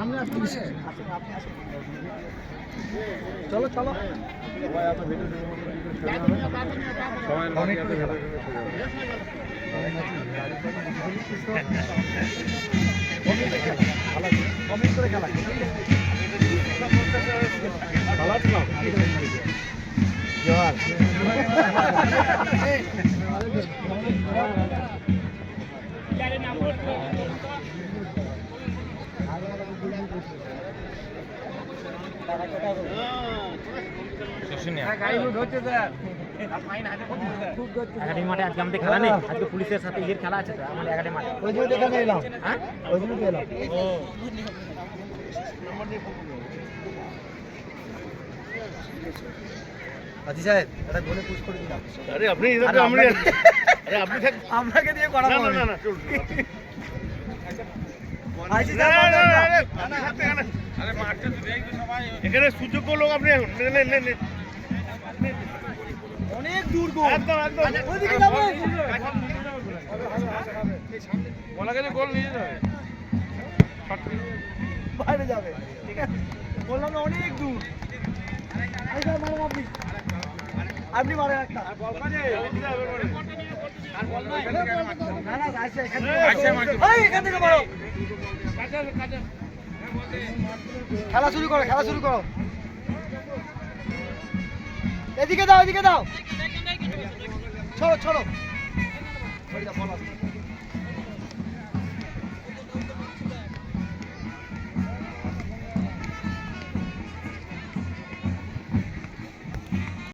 আমরা চলো চলো। অনেক করে খেলা কমেন্ট খেলা জোহার একাডেমি মাঠে আজকে আমাদের খেলা নেই। আজকে পুলিশের সাথে ইয়ের খেলা আছে আমাদের একাডেমি মাঠে। ওই জন্য এখানে এলাম। হ্যাঁ? ওই জন্য এলাম। আজি সাহেব এটা গোলে পুশ করে দিলাম। আরে আপনি ইধার আরে আমরা আপনি আপনাকে দিয়ে করাবো না না না এখানে। এখানে সুযোগ্য লোক আপনি। অনেক দূর গো একদম একদম বাইরে যাবে ঠিক আছে বললাম না অনেক দূর আপনি আপনি মারেন একটা খেলা শুরু করো খেলা শুরু করো। এদিকে দাও এদিকে দাও। ছড়ো ছড়ো।